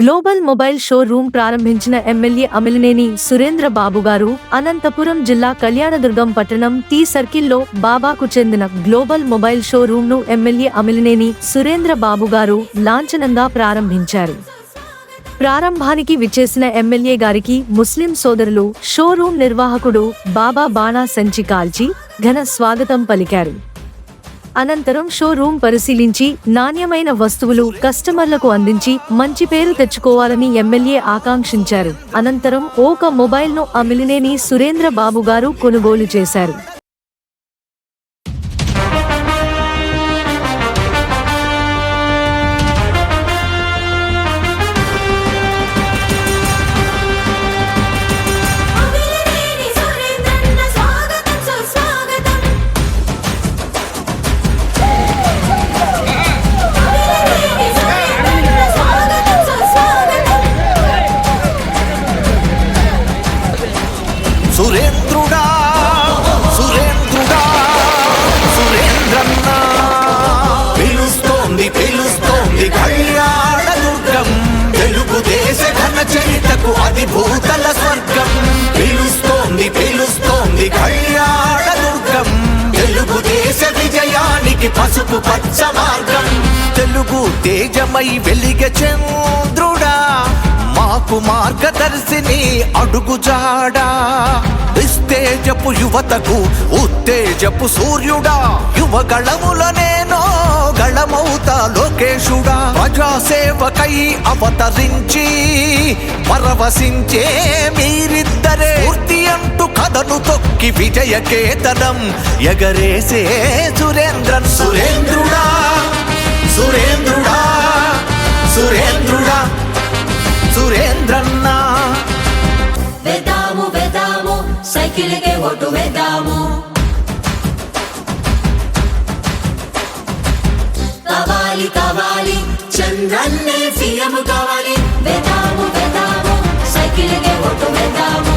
Global mobile showroom ప్రారంభించిన MLA Amilineni Surendra Babu గారు అనంతపురం జిల్లా కళ్యాణదుర్గం పట్టణం టీ సర్కిల్లో బాబాకు చెందిన గ్లోబల్ మొబైల్ షోరూమ్ను ఎమ్మెల్యే అమిలినేని సురేంద్ర బాబు గారు లాంఛనంగా ప్రారంభించారు. ప్రారంభానికి విచ్చేసిన ఎమ్మెల్యే గారికి ముస్లిం సోదరులు షోరూం నిర్వాహకుడు బాబా బాణా సంచి కాల్చి ఘన స్వాగతం పలికారు. అనంతరం షోరూం పరిశీలించి నాణ్యమైన వస్తువులు కస్టమర్లకు అందించి మంచి పేరు తెచ్చుకోవాలని ఎమ్మెల్యే ఆకాంక్షించారు. అనంతరం ఒక మొబైల్ను అమిలినేని సురేంద్ర బాబు గారు కొనుగోలు చేశారు. పసుపు పచ్చ మార్గం తెలుగు తేజమై వెలిగ చంద్రుడా. మాకు మార్గదర్శిని అడుగుజాడా నిస్తేజపు యువతకు ఉత్తేజపు సూర్యుడా. యువగళముల నేను గళమౌతా లోకేశుడా. ప్రజాసేవకై అవతరించి పరవశించే మీరిద్దరే. పూర్తి అంటూ కథను తొక్కి విజయ కేతనం ఎగరేసే సురేంద్రన్. సురేంద్రుడా సురేంద్రుడా సురేంద్రుడా సురేంద్రన్న. వేద్దాము వేద్దాము సైకిల్కే ఓటు వేద్దాము. కావాలి కావాలి చంద్రన్నే సీఎం కావాలి. వేద్దాము వేద్దాము సైకిల్కే ఓటు వేద్దాము.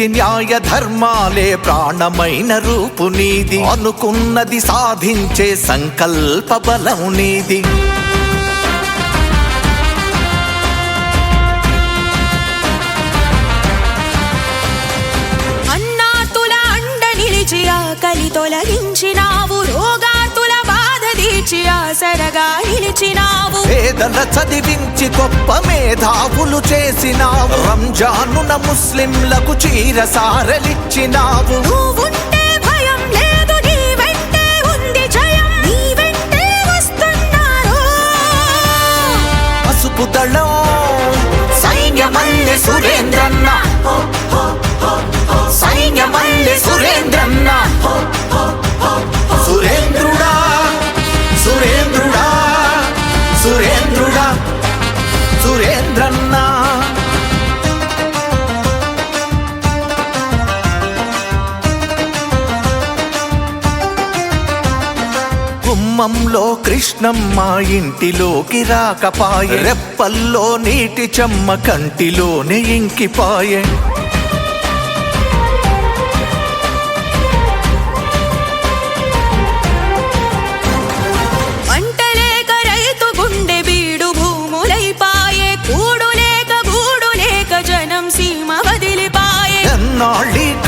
నీతి న్యాయ ధర్మాలే ప్రాణమైన రూపు నీది. అనుకున్నది సాధించే సంకల్ప బలం నీది. అన్నాతుల అండ నిలిచి ఆసరగా నిలిచినావు. పేదల చదివించి గొప్ప మేధావులు చేసినావు. రంజానున ముస్లింలకు చీర సారలిచ్చినావు నువ్వుంటే భయం లేదు నీ వెంటే ఉంది జయం. నీ వెంటే వస్తున్నారు. పసుపు దళం సైన్యమల్లె సురేంద్రన్న. సైన్యమల్లె సురేంద్రన్న. కుమ్మంలో కృష్ణమ్మ ఇంటిలోకి రాకపాయ. రెప్పల్లో నీటి చెమ్మ కంటిలోనే ఇంకిపాయే.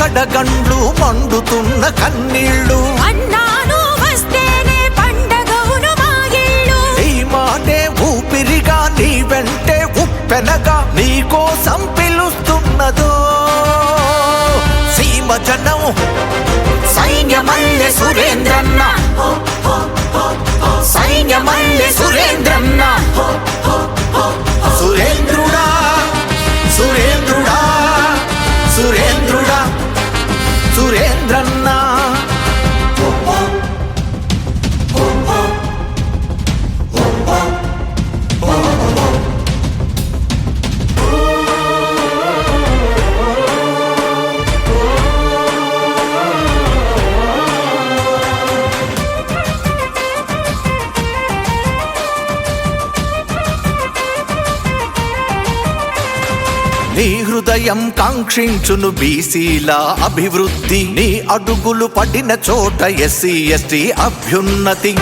కడగండ్లు మండుతున్న కన్నీళ్ళు. అన్నా పెనక నీకోసం పిలుస్తున్నదో. సీమ జనం సైన్యమల్లె సురేంద్రన్న. సైన్యమల్లె సురేంద్రన్న. నీ హృదయం కాంక్షించును బీసీల అభివృద్ధి నీ అడుగులు పడిన చోట ఎస్సీ ఎస్టీ అభ్యున్నతి.